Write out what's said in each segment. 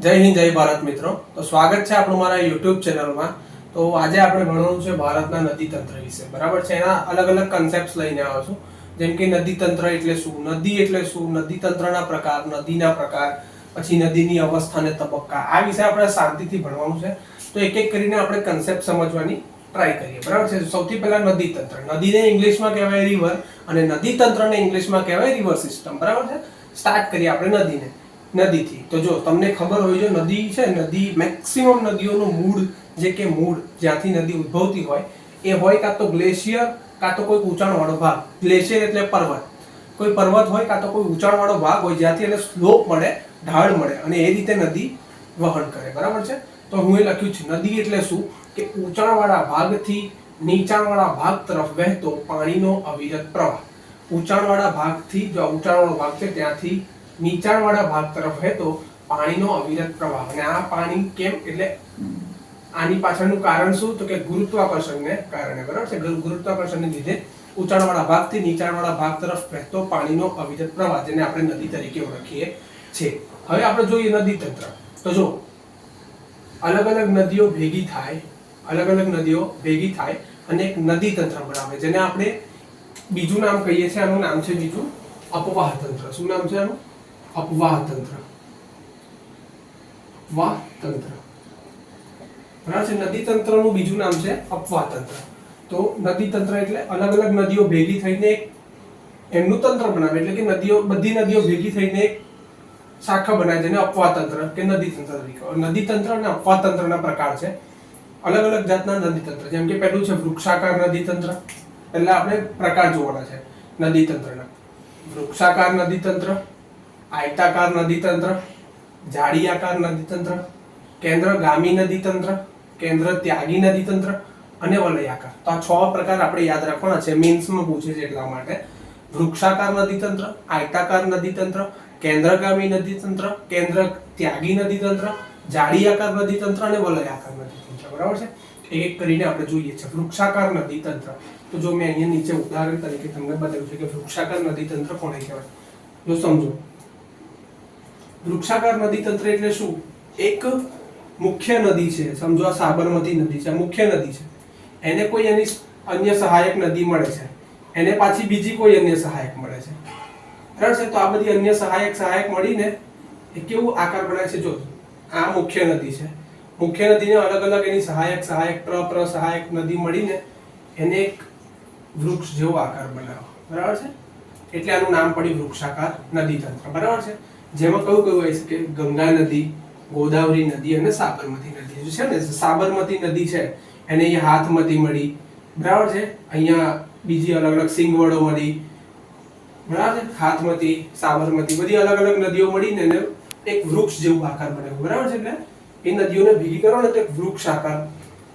જય હિન્દ, જય ભારત મિત્રો. તો સ્વાગત છે આપણું મારા યુટ્યુબ ચેનલમાં તો આજે આપણે ભણવાનું છે ભારતના નદી તંત્ર વિશે. બરાબર છે? એના અલગ અલગ કન્સેપ્ટ લઈને આવ્યો છું. જેમ કે નદી તંત્ર એટલે શું? નદી એટલે શું? નદી તંત્રના પ્રકાર, નદીના પ્રકાર, પછી નદીની અવસ્થા અને તબક્કા. આ વિશે આપણે શાંતિથી ભણવાનું છે. તો એક એક કરીને આપણે કન્સેપ્ટ સમજવાની ટ્રાય કરીએ. બરાબર છે? સૌથી પહેલા નદી તંત્ર નદીને ઇંગ્લિશમાં કહેવાય રિવર અને નદી તંત્રને ઇંગ્લિશમાં કહેવાય રિવર સિસ્ટમ બરાબર છે? સ્ટાર્ટ કરીએ આપણે નદીને. નદીથી. તો જો તમને ખબર હોય, જો નદી છે, નદી મેક્સિમમ નદીઓનું મૂળ જે કે મૂળ, જ્યાંથી નદી ઉદ્ભવતી હોય, એ હોય કાં તો ગ્લેશિયર, કાં તો કોઈ ઊંચાણવાળો ભાગ. ગ્લેશિયર એટલે પર્વત. કોઈ પર્વત હોય કાં તો કોઈ ઊંચાણવાળો ભાગ હોય, જ્યાંથી એને સ્લોપ મળે, ઢાળ મળે અને એ રીતે નદી વહન કરે. બરાબર છે? તો હું એ લખ્યું છે, નદી એટલે શું? કે ઊંચાણવાળા ભાગથી નીચાણવાળા ભાગ તરફ વહેતો પાણીનો અવિરત પ્રવાહ. ઊંચાણવાળા ભાગથી, જો ઊંચાણવાળો ભાગ છે, ત્યાંથી નીચાણવાળા ભાગ તરફ વહેતો પાણીનો અવિરત પ્રવાહ. અને આ પાણી કેમ? એટલે આની પાછળનું કારણ શું? તો કે ગુરુત્વાકર્ષણને કારણે, બરાબર છે? ગુરુત્વાકર્ષણને લીધે ઉંચાણવાળા ભાગથી નીચાણવાળા ભાગ તરફ વહેતો પાણીનો અવિરત પ્રવાહ, જેને આપણે નદી તરીકે ઓળખીએ છીએ. હવે આપણે જોઈએ નદી તંત્ર. તો જો અલગ અલગ નદીઓ ભેગી થાય, અલગ અલગ નદીઓ ભેગી થાય, અને એક નદી તંત્ર બનાવે, જેને આપણે બીજું નામ કહીએ છીએ. આનું નામ છે બીજું અપવાહ તંત્ર શું નામ છે આનું? અપવાહ તંત્ર અપવાહ તંત્ર બરાબર છે? નદી તંત્રનું બીજું નામ છે અપવાહ તંત્ર તો નદી તંત્ર એટલે અલગ અલગ નદીઓ ભેગી થઈને એક એમનું તંત્ર બનાવે, એટલે કે નદીઓ, બધી નદીઓ ભેગી થઈને એક શાખા બનાવે જેને અપવાહ તંત્ર કે નદી તંત્ર તરીકે. નદી તંત્ર અને અપવાહ તંત્રના પ્રકાર છે. અલગ અલગ જાતના નદી તંત્ર જેમ કે પહેલું છે વૃક્ષાકાર નદી તંત્ર એટલે આપણે પ્રકાર જોવાના છે નદી તંત્રના વૃક્ષાકાર નદી તંત્ર આયતાકાર નદી તંત્ર નદીતંત્ર નદી તંત્ર કેન્દ્રગામી નદી તંત્ર કેન્દ્ર ત્યાગી નદી તંત્ર અને વલયાકાર. તો આ છ પ્રકાર આપણે યાદ રાખવાના છે. મેન્સમાં પૂછે છે એટલા માટે. વૃક્ષાકાર નદી તંત્ર આયતાકાર નદી તંત્ર કેન્દ્રગામી નદી તંત્ર કેન્દ્ર ત્યાગી નદી તંત્ર નદીતંત્ર નદી તંત્ર અને વલયાકાર નદી તંત્ર બરાબર છે? એક એક કરીને આપણે જોઈએ છે. વૃક્ષાકાર નદી તંત્ર તો જો મેં અહીંયા નીચે ઉદાહરણ તરીકે તમને બતાવ્યું છે કે વૃક્ષાકાર નદી તંત્ર કોને કહેવાય? જો સમજો. વૃક્ષાકાર નદી તંત્ર એટલે શું? એક મુખ્ય નદી છે. સમજો આ સાબરમતી નદી છે. મુખ્ય નદી છે. એને કોઈ એની અન્ય સહાયક નદી મળે છે. એને પાછી બીજી કોઈ અન્ય સહાયક મળે છે. બરાબર છે? તો આ બધી અન્ય સહાયક સહાયક મળીને એ કેવું આકાર બનાવે છે? જો આ મુખ્ય નદી છે. મુખ્ય નદીને અલગ અલગ એની સહાયક સહાયક પ્ર પ્ર સહાયક નદી મળીને એને એક વૃક્ષ જેવો આકાર બનાવો. બરાબર છે? એટલે આનું નામ પડ્યું વૃક્ષાકાર નદી તંત્ર. બરાબર છે? જેમાં કયું કયું હોય છે કે ગંગા નદી, ગોદાવરી નદી અને સાબરમતી નદી. જે છે ને સાબરમતી નદી છે, એને અહીંયા હાથમતી મળી. બરાબર છે? અહીંયા બીજી અલગ અલગ સિંગવડો મળી. બરાબર છે? હાથમતી સાબરમતી બધી અલગ અલગ નદીઓ મળીને એને એક વૃક્ષ જેવું આકાર બનાવ્યું બરાબર છે એટલે એ નદીઓને ભેગી કરો ને તો એક વૃક્ષ આકાર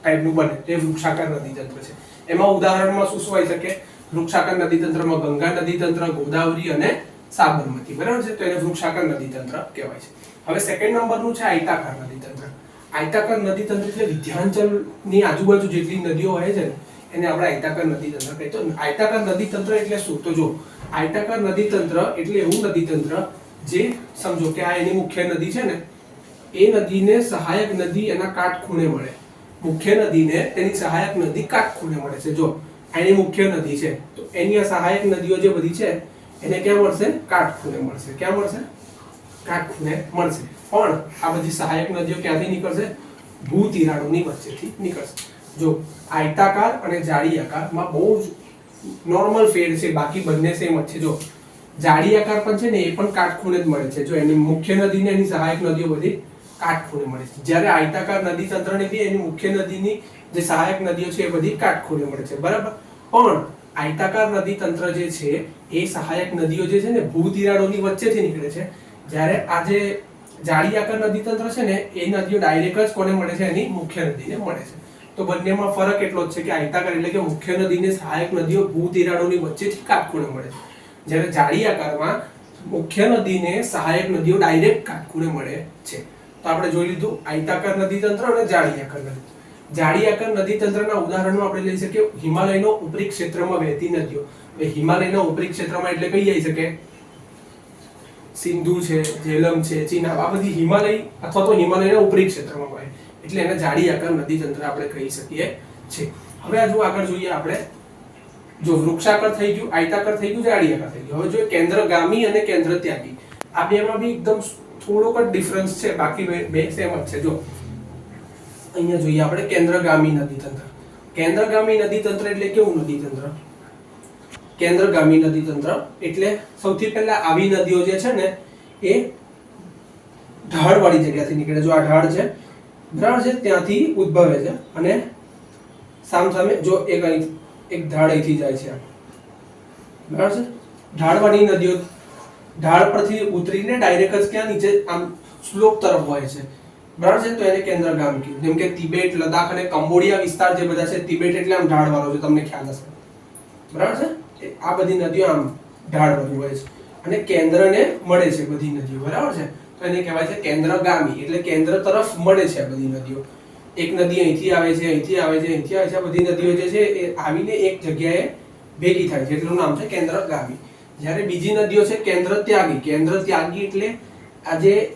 ટાઈપનું બને. તે વૃક્ષાકાર નદી તંત્ર છે. એમાં ઉદાહરણમાં શું શું હોય શકે? વૃક્ષાકાર નદી તંત્રમાં ગંગા નદી તંત્ર ગોદાવરી અને સાબરમતી, બરાબર છે? તો એને વૃક્ષાકાર નદી તંત્ર કહેવાય છે. હવે સેકન્ડ નંબરનું છે આયતાકાર નદી તંત્ર આયતાકાર નદી તંત્ર એટલે વિધ્યાંચલની આજુબાજુ જેટલી નદીઓ હોય છે ને, એને આપણે આયતાકાર નદી તંત્ર કહીએ. તો આયતાકાર નદી તંત્ર એટલે શું? તો જો, આયતાકાર નદી તંત્ર એટલે એવું નદી તંત્ર જે, સમજો કે આ એની મુખ્ય નદી છે ને, એ નદીને સહાયક નદી એના કાટખૂણે મળે. મુખ્ય નદીને તેની સહાયક નદી કાટખૂણે મળે છે. જો એની મુખ્ય નદી છે, તો એની સહાયક નદીઓ જે બધી છે એને ક્યાં મળશે? કાટખૂણે મળશે. ક્યાં મળશે? કાટખૂણે મળશે. પણ આ બધી સહાયક નદીઓ ક્યાંથી નીકળશે? ભૂ તિરાડોની વચ્ચેથી નીકળશે. જો આયતાકાર અને જાડી આકારમાં બહુ જ નોર્મલ ફેર છે, બાકી બંને સેમ જ છે. જો જાડી આકાર પણ છે ને, એ પણ કાટખૂણે જ મળે છે. જો એની મુખ્ય નદી ને એની સહાયક નદીઓ બધી કાટખૂણે મળે છે. જ્યારે આયતાકાર નદી તંત્રની બી એની મુખ્ય નદીની જે સહાયક નદીઓ છે, એ બધી કાટખૂણે મળે છે. બરાબર? પણ આયતાકાર નદી તંત્ર જે છે, એ સહાયક નદીઓ જે છે ને, ભૂતિરાડોની વચ્ચેથી નીકળે છે. જ્યારે આ જે આકાર નદી તંત્ર છે ને, એ નદીઓ ડાયરેક્ટ જ કોને મળે છે? એની મુખ્ય નદીને મળે છે. તો બંનેમાં ફરક એટલો જ છે કે આયતાકાર એટલે કે મુખ્ય નદીને સહાયક નદીઓ ભૂતિરાડોની વચ્ચેથી કાટખૂણે મળે છે. જ્યારે જાડી આકારમાં મુખ્ય નદીને સહાયક નદીઓ ડાયરેક્ટ કાટખૂણે મળે છે. તો આપણે જોઈ લીધું આયતાકાર નદી તંત્ર અને જાડી આકાર નદી જાડી આકાર નદી તંત્રના ઉદાહરણો આપણે લઈ શકીએ, હિમાલયનો ઉપરી ક્ષેત્રમાં વહેતી નદીઓ. હિમાલયના ઉપરી ક્ષેત્રમાં એટલે કઈ આવી શકે? સિંધુ છે ઝેલમ છે ચિનાબ આ બધી હિમાલય અથવા તો હિમાલયના ઉપરી ક્ષેત્રમાં વહે એટલે એને જાડી આકાર તંત્ર આપણે કહી શકીએ છે. હવે આ જો આગળ જોઈએ આપણે, જો વૃક્ષાકાર થઈ ગયું, આયતાકાર થઈ ગયું જાડી આકાર થઈ ગયું. હવે જો કેન્દ્રગામી અને કેન્દ્ર ત્યાગી આ બેમાં બી એકદમ થોડોક જ ડિફરન્સ છે, બાકી બે સેમ જ છે. જો અહીંયા જોઈએ, આપણે કેન્દ્રગામી નદી તંત્ર કેન્દ્રગામી નદી તંત્ર એટલે કેવું નદી તંત્ર કેન્દ્રગામી નદી તંત્ર એટલે સૌથી પહેલા આવી નદીઓ જે છે ને, એ ઢાળવાળી જગ્યાથી નીકળે. જો આ ઢાળ છે ઢાળ છે ત્યાંથી ઉદ્ભવે છે અને સામ સામે જો એક અહીં, એક ઢાળ અહીંથી જાય છે. બરાબર છે? ઢાળવાળી નદીઓ, ઢાળ પરથી ઉતરીને ડાયરેક્ટ જ ક્યાં નીચે, આમ સ્લોપ તરફ હોય છે. બરાબર છે? તો એને કેન્દ્રગામ કીધું. જેમ કે તિબેટ લદાખ અને કંબોડિયા વિસ્તાર જે બધા છે, તિબેટ એટલે આમ ઢાળવાળો છે, તમને ખ્યાલ હશે. બરાબર છે? આ બધી નદીઓ આમ ઢાળવાળી હોય છે. અને કેન્દ્રને મળે છે બધી નદીઓ, બરાબર છે? તો એને કહેવાય છે કેન્દ્રગામી, એટલે કેન્દ્ર તરફ મળે છે આ બધી નદીઓ. એક નદી અહીંથી આવે છે, અહીંથી આવે છે, અહીંથી આવે છે બધી નદીઓ જે છે, એ આવીને એક જગ્યાએ ભેગી થાય છે. એટલું નામ છે કેન્દ્રગામી. જ્યારે બીજી નદીઓ છે કેન્દ્ર ત્યાગી કેન્દ્ર ત્યાગી એટલે આ જે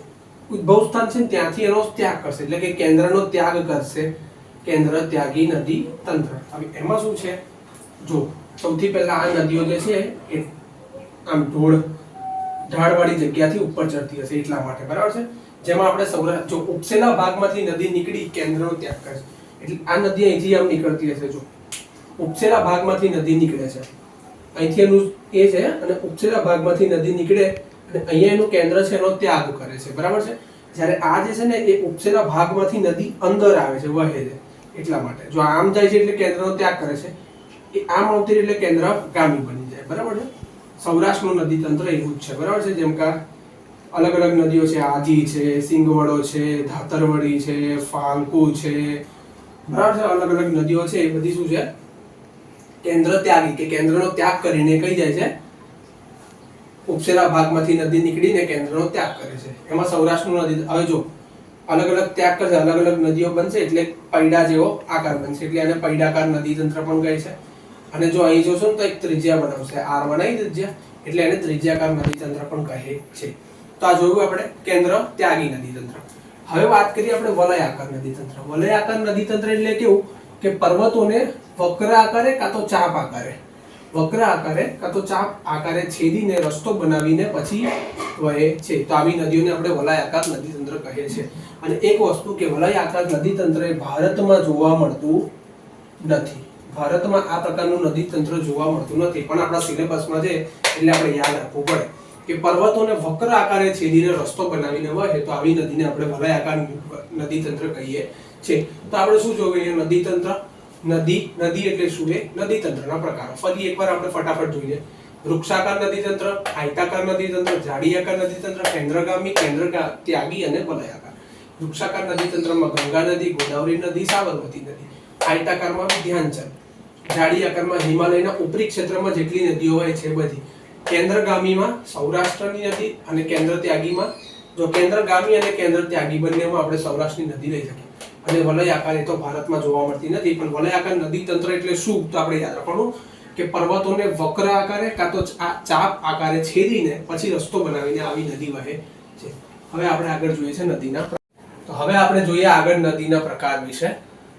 ઉદ્ભવ સ્થાન છે ત્યાંથી એનો ત્યાગ કરશે. એટલે કે કેન્દ્રનો ત્યાગ કરશે. કેન્દ્ર, ત્યાગી નદી, તંત્ર. હવે એમાં શું છે? જો, સૌથી પહેલા આ નદીઓ જે છે, એ આમ ઢોળ, ઢાળવાળી જગ્યાથી ઉપર ચડતી હશે એટલા માટે. બરાબર છે? જેમાં આપણે સૌરાષ્ટ્ર જો ઉપસેલા ભાગમાંથી નદી નીકળી, કેન્દ્રનો ત્યાગ કરશે એટલે આ નદી અહીંથી આમ નીકળતી હશે, જો. ઉપસેલા ભાગમાંથી નદી નીકળે છે. અહીંથી એનું એ છે અને ઉપસેલા ભાગમાંથી નદી નીકળે અને અહીંયા એનું કેન્દ્ર છે, એનો ત્યાગ કરે છે. બરાબર છે? જ્યારે આ જે છે ને, એ ઉપસેલા ભાગમાંથી નદી અંદર આવે છે, વહે છે, એટલા માટે. જો આમ જાય છે એટલે કેન્દ્રનો ત્યાગ કરે છે, એ આમ આવતી એટલે કેન્દ્ર ગામી બની જાય. બરાબર છે? સૌરાષ્ટ્રનું નદી તંત્ર એવું જ છે. બરાબર છે? જેમ કે અલગ અલગ નદીઓ છે, આજી છે, સિંગવડો છે, ધાતરવડી છે ફાલ્કુ છે. બરાબર છે? અલગ અલગ નદીઓ છે, એ બધી શું છે? કેન્દ્ર ત્યાગી કે કેન્દ્રનો ત્યાગ કરીને કઈ જાય છે? ઉપસેલા ભાગમાંથી નદી નીકળીને કેન્દ્રનો ત્યાગ કરે છે. એમાં સૌરાષ્ટ્રનું નદી, હવે જો અલગ અલગ ત્યાગ કરશે, અલગ અલગ નદીઓ બનશે એટલે પૈડા જેવો આકાર બનશે, એટલે આને પૈડાકાર નદી તંત્ર પણ કહે છે. અને જો અહીં જોશો ને તો એક ત્રિજ્યા બનાવશે, આર બનાવી ત્રિજ્યા, એટલે એને ત્રિજ્યાકાર નદી તંત્ર પણ કહે છે. તો આ જોયું આપણે, કેન્દ્ર ત્યાગી નદી તંત્ર હવે વાત કરીએ આપણે વલયાકાર નદી તંત્ર વલયાકાર નદી તંત્ર એટલે કેવું? કે પર્વતોને વક્ર આકારે કાં તો ચાપ આકારે. વક્ર આકારે કાં તો ચાપ આકારે છેદીને રસ્તો બનાવીને પછી વહે છે. તો આવી નદીઓને આપણે વલયાકાર નદી તંત્ર કહે છે. અને એક વસ્તુ કે વલયાકાર નદી તંત્ર એ ભારતમાં જોવા મળતું નથી. ભારતમાં આ પ્રકારનું નદી તંત્ર જોવા મળતું નથી. પણ આપણા સિલેબસમાં છે એટલે આપણે યાદ રાખવું પડે કે પર્વતોને વક્ર આકારે છેદીને રસ્તો બનાવીને વહે. તો આવી નદીને આપણે વલયાકાર નદી તંત્ર કહીએ છે. તો આપણે શું જોયું? નદી તંત્ર નદી નદી એટલે શું એ? નદી તંત્રના પ્રકારો. ફરી એકવાર આપણે ફટાફટ જોઈએ. વૃક્ષાકાર નદી તંત્ર આયતાકાર નદી તંત્ર જાડીયાકાર નદી તંત્ર કેન્દ્રગામી કેન્દ્ર ત્યાગી અને વલયાકાર વૃક્ષાકાર નદી તંત્રમાં ગંગા નદી, ગોદાવરી નદી, સાબરમતી નદી. આયતાકારમાં ધ્યાનચંદ જાડીયાકારમાં હિમાલયના ઉપરી ક્ષેત્રમાં જેટલી નદીઓ હોય છે બધી. કેન્દ્રગામીમાં સૌરાષ્ટ્રની નદી અને કેન્દ્ર ત્યાગીમાં જો કેન્દ્રગામી અને કેન્દ્ર ત્યાગી બંનેમાં આપણે સૌરાષ્ટ્રની નદી લઈ શકીએ. અને વલય આકાર એ તો ભારતમાં જોવા મળતી નથી, પણ વલય આકાર નદી તંત્ર એટલે શું? તો આપણે યાદ રાખવાનું કે પર્વતોને વક્ર આકારે કાં તો ચાપ આકારે છેદીને પછી રસ્તો બનાવીને આવી નદી વહે છે. હવે આપણે આગળ જોઈએ છે નદીના તો હવે આપણે જોઈએ આગળ નદીના પ્રકાર વિશે.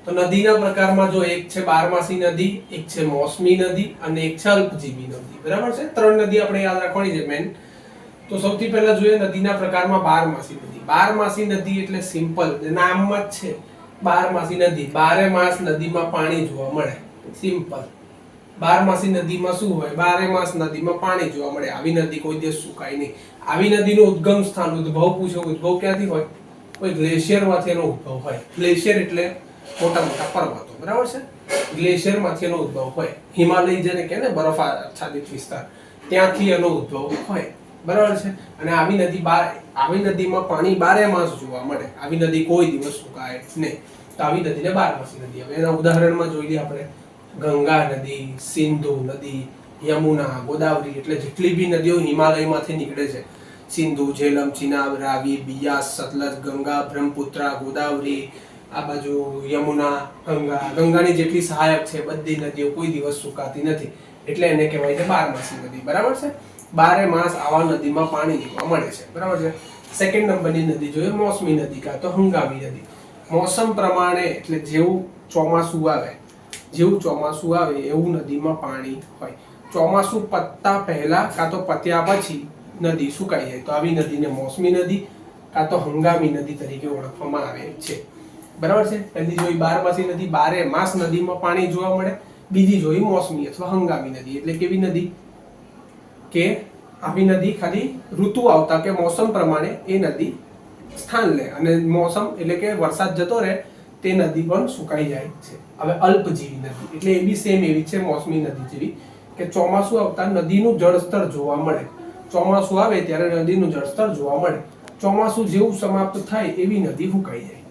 તો નદીના પ્રકારમાં જો એક છે બારમાસી નદી, એક છે મોસમી નદી અને એક છે અલ્પજીવી નદી. બરાબર છે? ત્રણ નદી આપણે યાદ રાખવાની છે મેન. તો સૌથી પહેલા જોઈએ નદીના પ્રકારમાં બારમાસી નદી. બારમાસી નદી એટલે સિમ્પલ, નામમાં જ છે. બારમાસી નદી. બારે માસ નદીમાં પાણી જોવા મળે. સિમ્પલ બારમાસી નદીમાં શું હોય? બારે માસ નદીમાં પાણી જોવા મળે. આવી નદી કોઈ દિવસ સુકાય નહીં. આવી નદીનું ઉદ્ગમ સ્થાન, ઉદ્ભવ પૂછો, ઉદ્ભવ ક્યાંથી હોય? કોઈ ગ્લેશિયરમાંથી એનો ઉદ્ભવ હોય. ગ્લેશિયર એટલે મોટા મોટા પર્વતો. બરાબર છે? ગ્લેશિયરમાંથી એનો ઉદ્ભવ હોય. હિમાલય જેને કહે ને, બરફ આચ્છાદિત વિસ્તાર. ત્યાંથી એનો ઉદ્ભવ હોય. બરાબર છે? અને આવી નદી બાર આવી નદીમાં પાણી બારે માસ જોવા મળે. આવી નદી કોઈ દિવસ સુકાય નહીં. તો આવી નદીને બારમાસી નદી હવે એના ઉદાહરણમાં જોઈ લઈએ આપણે. ગંગા નદી, સિંધુ નદી, યમુના, ગોદાવરી એટલે જેટલી બી નદીઓ હિમાલયમાંથી નીકળે છે. સિંધુ ઝેલમ ચિનાબ, રાવી, બિયાસ, સતલજ, ગંગા, બ્રહ્મપુત્રા, ગોદાવરી, આ બાજુ યમુના, ગંગા. ગંગાની જેટલી સહાયક છે, બધી નદીઓ કોઈ દિવસ સુકાતી નથી. એટલે એને કહેવાય છે બારમાસી નદી. બરાબર છે? બારે માસ આવા નદીમાં પાણી જોવા મળે છે. બરાબર છે? સેકન્ડ નંબરની નદી જોઈએ, મોસમી નદી કાં તો હંગામી નદી. મોસમ પ્રમાણે એટલે જેવું ચોમાસું આવે, જેવું ચોમાસું આવે એવું નદીમાં પાણી હોય. ચોમાસું પતતા પહેલા કાં તો પત્યા પછી નદી સુકાઈ જાય. તો આવી નદીને મોસમી નદી કાં તો હંગામી નદી તરીકે ઓળખવામાં આવે છે. બરાબર છે? પહેલી જોઈ બારમાસી નદી, બારે માસ નદીમાં પાણી જોવા મળે. બીજી જોઈ મોસમી અથવા હંગામી નદી. એટલે કેવી નદી? કે આવી નદી ખાલી ઋતુ આવતા કે મોસમ પ્રમાણે એ નદી સ્થાન લે. અને મોસમ એટલે કે વરસાદ જતો રહે તે નદી પણ સુકાઈ જાય છે. હવે અલ્પજીવી નદી. એટલે એ બી સેમ એવી છે મોસમી નદી જેવી કે ચોમાસું આવતા નદીનું જળસ્તર જોવા મળે. ચોમાસું આવે ત્યારે નદીનું જળસ્તર જોવા મળે. ચોમાસું જેવું સમાપ્ત થાય એવી નદી સુકાઈ જાય.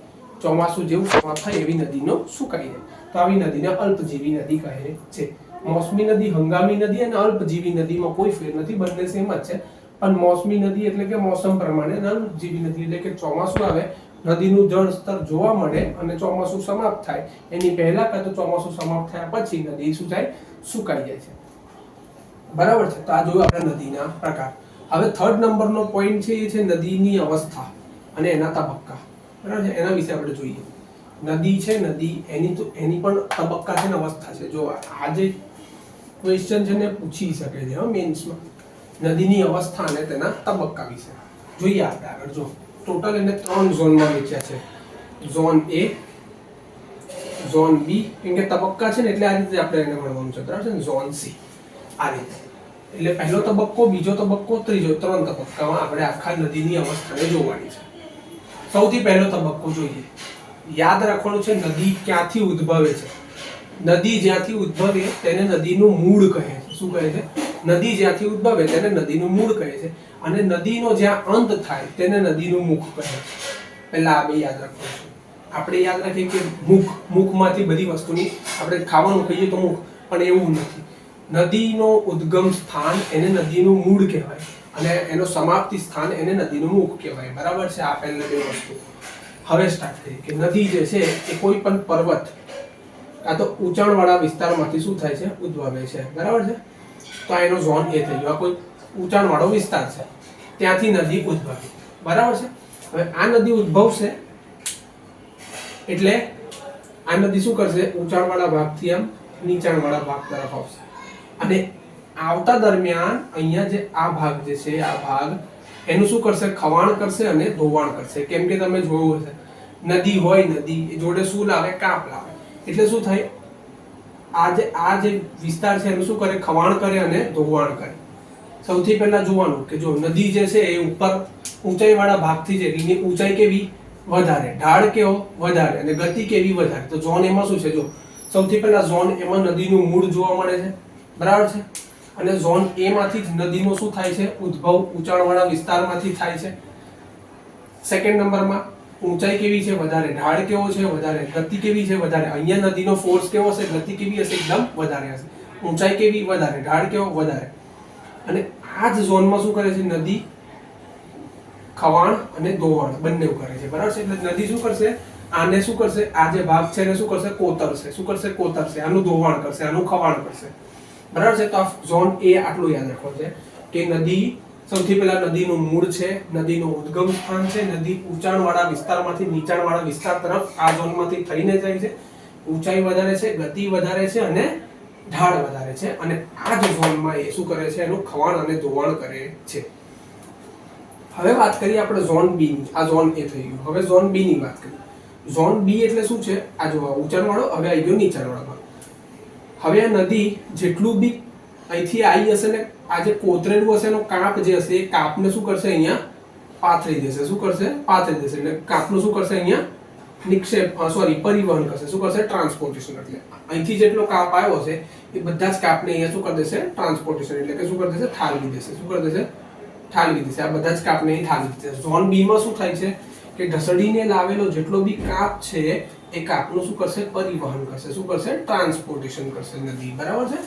ચોમાસું જેવું સમાપ્ત થાય એવી નદીનો સુકાઈ જાય. તો આવી નદીને અલ્પજીવી નદી કહે છે. મોસમી નદી, હંગામી નદી અને અલ્પજીવી નદીમાં કોઈ ફેર નથી. બંને સેમ જ છે. પણ મોસમી નદી એટલે કે મોસમ પ્રમાણે અલ્પજીવી નદી એટલે કે ચોમાસું આવે, નદીનું જળ સ્તર જોવા મળે અને ચોમાસું સમાપ્ત થાય. એની પહેલા કાં તો ચોમાસું સમાપ્ત થયા પછી નદી શું થાય? સુકાઈ જાય છે. બરાબર છે? તો આ જોયું આપણે નદીના પ્રકાર. હવે થર્ડ નંબરનો પોઈન્ટ છે એ છે નદીની અવસ્થા અને એના તબક્કા. બરાબર છે? એના વિશે આપણે જોઈએ. નદી છે નદી. એની તો એની પણ તબક્કા છે ને અવસ્થા છે. જો આ જે ક્વેશ્ચન છે ને પૂછી શકે છે, હા મેન્સમાં નદીની અવસ્થા અને તેના તબક્કા વિશે. જોઈએ આપણે આગળ, જો. ટોટલ એને ત્રણ ઝોનમાં વેચ્યા છે. ઝોન એ ઝોન બી કેમ કે તબક્કા છે ને, એટલે આ રીતે આપણે એને ભણવાનું છે. બરાબર છે ઝોન સી આ રીતે. એટલે પહેલો તબક્કો, બીજો તબક્કો, ત્રીજો, ત્રણ તબક્કામાં આપણે આખા નદીની અવસ્થાને જોવાની છે. સૌથી પહેલો તબક્કો જોઈએ. યાદ રાખવાનું છે, નદી ક્યાંથી ઉદ્ભવે છે? નદી જ્યાંથી ઉદ્ભવે તેને નદીનું મૂળ કહે છે. શું કહે છે? નદી જ્યાંથી ઉદ્ભવે તેને નદીનું મૂળ કહે છે. અને નદીનો જ્યાં અંત થાય તેને નદીનું મુખ કહે છે. પહેલા આ બે યાદ છે આપણે યાદ રાખીએ કે મુખ, મુખમાંથી બધી વસ્તુની આપણે ખાવાનું ખાઈએ તો મુખ, પણ એવું નથી. નદીનો ઉદ્ગમ સ્થાન એને નદીનું મૂળ કહેવાય. અને એનો સમાપ્તિ સ્થાન એને નદીનું મુખ કહેવાય. બરાબર છે? આ પહેલા બે વસ્તુ. હવે સ્ટાર્ટ કરીએ કે નદી જે છે એ કોઈ પણ પર્વત કાં તો ઊંચાણવાળા વિસ્તારમાંથી શું થાય છે? ઉદ્ભવે છે. બરાબર છે? તો આ એનો ઝોન એ થઈ ગયો. આ કોઈ ઊંચાણવાળો વિસ્તાર છે. ત્યાંથી નદી ઉદ્ભવી. બરાબર છે? હવે આ નદી ઉદ્ભવશે એટલે આ નદી શું કરશે? ઊંચાણવાળા ભાગથી આમ નીચાણવાળા ભાગ તરફ આવશે. અને આવતા દરમિયાન અહીંયા જે આ ભાગ જે છે, આ ભાગ, એનું શું કરશે? ખવાણ કરશે અને ધોવાણ કરશે. કેમ કે તમે જોયું હશે. નદી હોય નદી, એ જોડે શું લાવે? કાપ લાવે. એટલે શું થાય? આ જે આ જે વિસ્તાર છે, એનું શું કરે? ખવાણ કરે અને ધોવાણ કરે. સૌથી પહેલા જોવાનું કે જો નદી જે છે, એ ઉપર ઊંચાઈવાળા ભાગથી છે, એની ઊંચાઈ કેવી? વધારે. ઢાળ કેવો? વધારે. અને ગતિ કેવી? વધારે. તો ઝોન એમાં શું છે? જો સૌથી પહેલા ઝોન એમાં નદીનું મૂળ જોવા મળે છે. બરાબર છે? અને ઝોન એમાંથી જ નદીનો શું થાય છે? ઉદ્ભવ ઊંચાણવાળા વિસ્તારમાંથી થાય છે. સેકન્ડ નંબરમાં ઊંચાઈ કેવી છે વધારે? ઢાળ કેવો છે વધારે? ગતિ કેવી છે વધારે? અહીંયા નદીનો ફોર્સ કેવો હશે? ગતિ કેવી હશે? એકદમ વધારે હશે. ઊંચાઈ કેવી? વધારે. ઢાળ કેવો? વધારે. અને આ જ ઝોનમાં શું કરે છે? નદી, ખવાણ અને ધોવાણ બંને કરે છે. બરાબર છે? એટલે નદી શું કરશે? આને શું કરશે? આ જે ભાગ છે એને શું કરશે? કોતરશે શું કરશે? કોતરશે આનું ધોવાણ કરશે. આનું ખવાણ કરશે. બરાબર છે? તો આ ઝોન એ આટલું યાદ રાખવાનું છે કે નદી સૌથી પહેલા નદીનું મૂળ છે, નદીનું ઉદ્ગમ સ્થાન છે, નદી ઊંચાણવાળા વિસ્તારમાંથી નીચાણવાળા વિસ્તાર તરફ આ ઝોનમાંથી થઈને જાય છે. ઊંચાઈ વધારે છે, ગતિ વધારે છે અને ઢાળ વધારે છે અને આ જ ઝોનમાં એ શું કરે છે, એનું ખવાણ અને ધોવાણ કરે છે. હવે વાત કરીએ આપણે ઝોન બી આ ઝોન એ થઈ ગયું. હવે ઝોન બી ની વાત કરીએ. ઝોન બી એટલે શું છે? આ જો ઊંચાણવાળો, હવે આવી ગયો નીચાણવાળામાં. હવે આ નદી જેટલું બી અહીંથી આવી હશે ને, આ જે કોતરેલું હશે એનો કાપ જે હશે, એ કાપને શું કરશે અહીંયા? પાથરી દેશે. શું કરશે? પાથરી દેશે. એટલે કાપનું શું કરશે અહીંયા? નિક્ષેપ સોરી પરિવહન કરશે. શું કરશે? ટ્રાન્સપોર્ટેશન એટલે અહીંથી જેટલો કાપ આવ્યો હશે, એ બધા જ કાપને અહીંયા શું કરી દેશે? ટ્રાન્સપોર્ટેશન એટલે કે શું કરી દેશે? ઠાલવી દેશે. શું કરી દેશે? ઠાલવી દેશે. આ બધા જ કાપને અહીં ઠાલવી દેશે. ઝોન બી માં શું થાય છે? કે ઢસડીને લાવેલો જેટલો બી કાપ છે, એ કાપનું શું કરશે? પરિવહન કરશે. શું કરશે? ટ્રાન્સપોર્ટેશન કરશે નદી. બરાબર છે?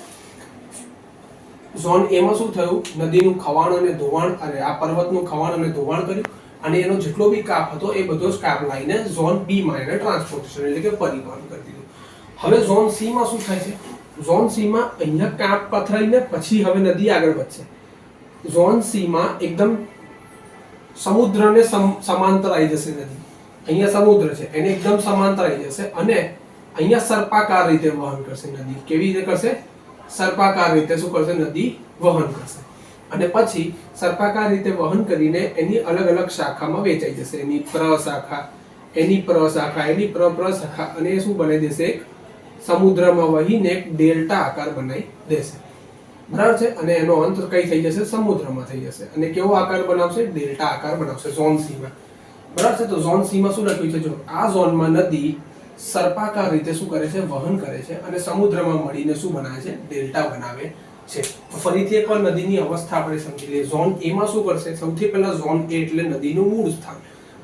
ઝોન એમાં શું થયું? નદીનું ખવાણ અને ધોવાણ, અરે, આ પર્વતનું ખવાણ અને ધોવાણ કર્યું અને એનો જેટલો બી કાપ હતો એ બધો જ કાપ લાવીને ઝોન બી માં એને ટ્રાન્સપોર્ટેશન એટલે કે પરિવહન કરી દીધું. હવે ઝોન સી માં શું થાય છે? ઝોન સી માં અહીંયા કાપ પથરાઈને પછી હવે નદી આગળ વધશે. ઝોન સી માં એકદમ સમુદ્રને સમ- સમાંતર આવી જશે નદી. અહીંયા સમુદ્ર છે, એને એકદમ સમાંતર આવી જશે અને અહીંયા સર્પાકાર રીતે વહન કરશે નદી. કેવી રીતે કરશે? સર્પાકાર રીતે શું કરશે? નદી વહન કરશે. અને પછી સર્પાકાર રીતે વહન કરીને એની અલગ અલગ શાખામાં વેચાઈ જશે. એની પ્ર શાખા એની પ્ર શાખા એની પ્ર પ્ર શાખા અને એ શું બનાવી દેશે? સમુદ્રમાં વહીને એક ડેલ્ટા આકાર બનાવી દેશે. બરાબર છે? અને એનો અંત કઈ થઈ જશે? સમુદ્રમાં થઈ જશે. અને કેવો આકાર બનાવશે? ડેલ્ટા આકાર બનાવશે ઝોન સી માં. બરાબર છે? તો ઝોન સીમાં શું લખ્યું છે? જો આ ઝોનમાં નદી સર્પાકાર રીતે શું કરે છે? વહન કરે છે અને સમુદ્રમાં મળીને શું બનાવે છે? ડેલ્ટા બનાવે છે. ફરીથી એકવાર નદીની અવસ્થા આપણે સમજી લઈએ. ઝોન એમાં શું કરશે? સૌથી પહેલા ઝોન એ એટલે નદીનું મૂળ સ્થાન.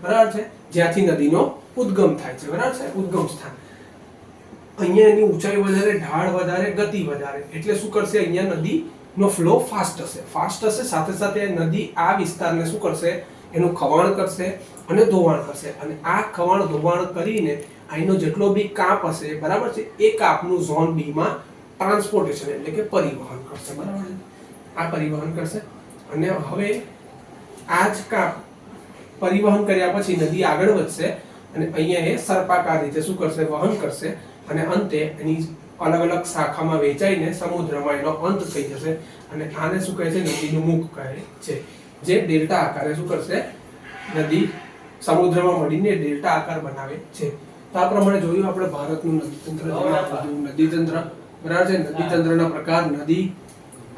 બરાબર છે? જ્યાંથી નદીનો ઉદ્ગમ થાય છે. બરાબર છે? ઉદ્ગમ સ્થાન. અહીંયા એની ઊંચાઈ વધારે, ઢાળ વધારે, ગતિ વધારે. એટલે શું કરશે? અહીંયા નદીનો ફ્લો ફાસ્ટ હશે. ફાસ્ટ હશે, સાથે સાથે નદી આ વિસ્તારને શું કરશે? એનું ખવાણ કરશે અને ધોવાણ કરશે. અને આ ખવાણ ધોવાણ કરીને અહીંનો જેટલો બી કાપ હશે, બરાબર છે, એ કાપનું ઝોન બીમાં ટ્રાન્સપોર્ટેશન એટલે કે પરિવહન કરશે, બરાબર છે? આ પરિવહન કરશે. અને હવે આ જ કાપ પરિવહન કર્યા પછી નદી આગળ વધશે અને અહીંયા એ સર્પાકાર રીતે શું કરશે? વહન કરશે અને અંતે એની અલગ અલગ શાખામાં વેચાઈને સમુદ્રમાં એનો અંત થઈ જશે અને આને શું કહે છે? નદીનું મુખ કહે છે. જે ડેલ્ટા આકારે શું કરશે? નદી સમુદ્રમાં મળીને ડેલ્ટા આકાર બનાવે છે. આ પ્રમાણે જોયું આપણે ભારતનું નદીતંત્ર નદીતંત્ર બરાબર છે? નદીતંત્રના પ્રકાર, નદી,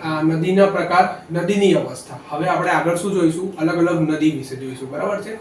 આ નદીના પ્રકાર, નદીની અવસ્થા. હવે આપણે આગળ શું જોઈશું? અલગ અલગ નદી વિશે જોઈશું. બરાબર છે?